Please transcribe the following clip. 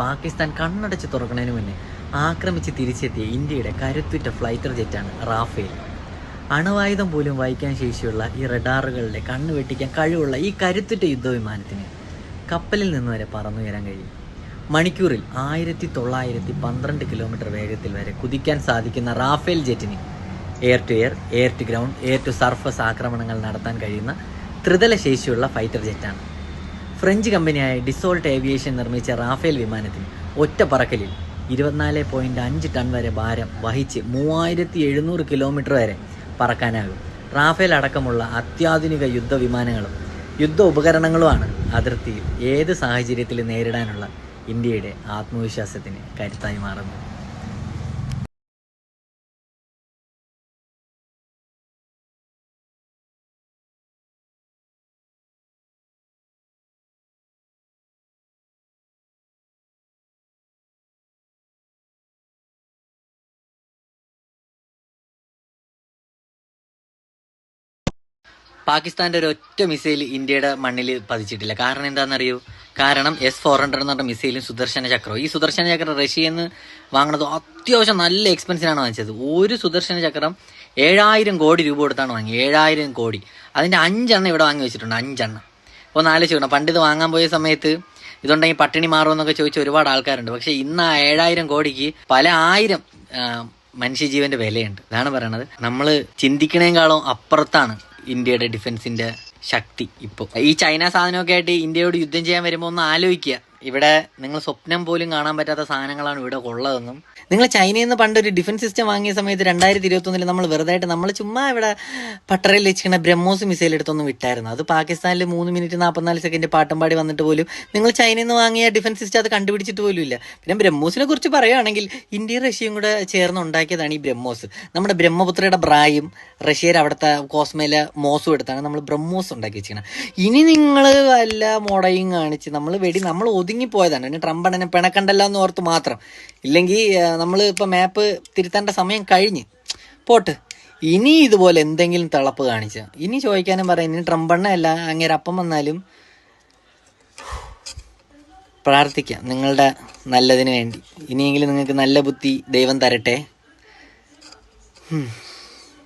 പാകിസ്ഥാൻ കണ്ണടച്ച് തുറക്കുന്നതിന് മുന്നേ ആക്രമിച്ച് തിരിച്ചെത്തിയ ഇന്ത്യയുടെ കരുത്തുറ്റ ഫ്ലൈറ്റർ ജെറ്റാണ് റാഫേൽ. അണുവായുധം പോലും വഹിക്കാൻ ശേഷിയുള്ള ഈ റഡാറുകളുടെ കണ്ണ് വെട്ടിക്കാൻ കഴിവുള്ള ഈ കരുത്തുറ്റ യുദ്ധവിമാനത്തിന് കപ്പലിൽ നിന്ന് വരെ പറന്നുയരാൻ കഴിയും. മണിക്കൂറിൽ ആയിരത്തി തൊള്ളായിരത്തി പന്ത്രണ്ട് കിലോമീറ്റർ വേഗത്തിൽ വരെ കുതിക്കാൻ സാധിക്കുന്ന Rafale ജെറ്റിന് air to air air to ground air to surface ആക്രമണങ്ങൾ നടത്താൻ കഴിയുന്ന ത്രിതല ശേഷിയുള്ള ഫൈറ്റർ ജെറ്റാണ്. ഫ്രഞ്ച് കമ്പനിയായ ഡിസോൾട്ട് ഏവിയേഷൻ നിർമ്മിച്ച റാഫേൽ വിമാനത്തിന് ഒറ്റ പറക്കലിൽ ഇരുപത്തിനാല് പോയിന്റ് അഞ്ച് ടൺ വരെ ഭാരം വഹിച്ച് മൂവായിരത്തി എഴുന്നൂറ് കിലോമീറ്റർ വരെ പറക്കാനാകും. റാഫേൽ അടക്കമുള്ള അത്യാധുനിക യുദ്ധ വിമാനങ്ങളും യുദ്ധ ഉപകരണങ്ങളുമാണ് അതിർത്തിയിൽ ഏത് സാഹചര്യത്തിൽ നേരിടാനുള്ള ഇന്ത്യയുടെ ആത്മവിശ്വാസത്തിന് കരുത്തായി മാറുന്നത്. പാകിസ്ഥാന്റെ ഒരു ഒറ്റ മിസൈൽ ഇന്ത്യയുടെ മണ്ണിൽ പതിച്ചിട്ടില്ല. കാരണം എന്താണെന്നറിയോ? കാരണം എസ് ഫോർ ഹൺഡ്രഡ് എന്ന് പറഞ്ഞ മിസൈലും സുദർശന ചക്രവും. ഈ സുദർശന ചക്രം റഷ്യയിൽ നിന്ന് വാങ്ങുന്നത് അത്യാവശ്യം നല്ല എക്സ്പെൻസിനാണ് വാങ്ങിച്ചത്. ഒരു സുദർശന ചക്രം ഏഴായിരം കോടി രൂപ കൊടുത്താണ് വാങ്ങി ഏഴായിരം കോടി. അതിന്റെ അഞ്ചെണ്ണം ഇവിടെ വാങ്ങി വെച്ചിട്ടുണ്ട്. അഞ്ചെണ്ണം. അപ്പോൾ നാല് ചോദിക്കണം പണ്ട് ഇത് വാങ്ങാൻ പോയ സമയത്ത് ഇതുണ്ടെങ്കിൽ പട്ടിണി മാറുമെന്നൊക്കെ ചോദിച്ച ഒരുപാട് ആൾക്കാരുണ്ട്. പക്ഷേ ഇന്ന് ആ ഏഴായിരം കോടിക്ക് പല ആയിരം മനുഷ്യജീവന്റെ വിലയുണ്ട്. ഇതാണ് പറയണത്. നമ്മൾ ചിന്തിക്കണേക്കാളും അപ്പുറത്താണ് ഇന്ത്യയുടെ ഡിഫൻസിന്റെ ശക്തി ഇപ്പോൾ ഈ ചൈന സാധനമൊക്കെ ആയിട്ട് ഇന്ത്യയോട് യുദ്ധം ചെയ്യാൻ വരുമ്പോൾ ഒന്ന് ആലോചിക്കുക. ഇവിടെ നിങ്ങൾ സ്വപ്നം പോലും കാണാൻ പറ്റാത്ത സാധനങ്ങളാണ് ഇവിടെ ഉള്ളതെന്നും. നിങ്ങൾ ചൈനയിൽ നിന്ന് പണ്ട് ഒരു ഡിഫൻസ് സിസ്റ്റം വാങ്ങിയ സമയത്ത് രണ്ടായിരത്തി ഇരുപത്തൊന്നിൽ നമ്മൾ വെറുതെ ആയിട്ട് നമ്മൾ ചുമ്മാ ഇവിടെ പട്ടറയിൽ വെച്ചിരിക്കുന്ന ബ്രഹ്മോസ് മിസൈൽ എടുത്തൊന്നും വിട്ടായിരുന്നു. അത് പാകിസ്ഥാനിൽ മൂന്ന് മിനിറ്റ് നാൽപ്പത്തിനാല് സെക്കൻഡ് പാട്ടം പാടി വന്നിട്ട് പോലും നിങ്ങൾ ചൈനയിൽ നിന്ന് വാങ്ങിയ ഡിഫൻസ് സിസ്റ്റം അത് കണ്ടുപിടിച്ചിട്ട് പോലും ഇല്ല. പിന്നെ ബ്രഹ്മോസിനെ കുറിച്ച് പറയുകയാണെങ്കിൽ ഇന്ത്യയും റഷ്യയും കൂടെ ചേർന്ന് ഉണ്ടാക്കിയതാണ് ഈ ബ്രഹ്മോസ്. നമ്മുടെ ബ്രഹ്മപുത്രയുടെ ബ്രായും റഷ്യയുടെ അവിടുത്തെ കോസ്മയിലെ മോസും എടുത്താണ് നമ്മൾ ബ്രഹ്മോസ് ഉണ്ടാക്കി വെച്ചിരിക്കുന്നത് ഇനി നിങ്ങൾ വല്ല മുടയും കാണിച്ച് നമ്മൾ വെടി നമ്മൾ ഒതുങ്ങിപ്പോയതാണ്. ഇനി ട്രംപ് എന്നെ പിണക്കണ്ടല്ല എന്ന് ഓർത്ത് മാത്രം. ഇല്ലെങ്കിൽ നമ്മൾ ഇപ്പം മാപ്പ് തിരുത്തേണ്ട സമയം കഴിഞ്ഞ്. പോട്ട്. ഇനി ഇതുപോലെ എന്തെങ്കിലും തിളപ്പ് കാണിച്ച. ഇനി ചോദിക്കാനും പറയാം. ഇനി ട്രംപ് അല്ല അങ്ങനെ അപ്പം വന്നാലും പ്രാർത്ഥിക്കാം നിങ്ങളുടെ നല്ലതിന് വേണ്ടി. ഇനിയെങ്കിലും നിങ്ങൾക്ക് നല്ല ബുദ്ധി ദൈവം തരട്ടെ.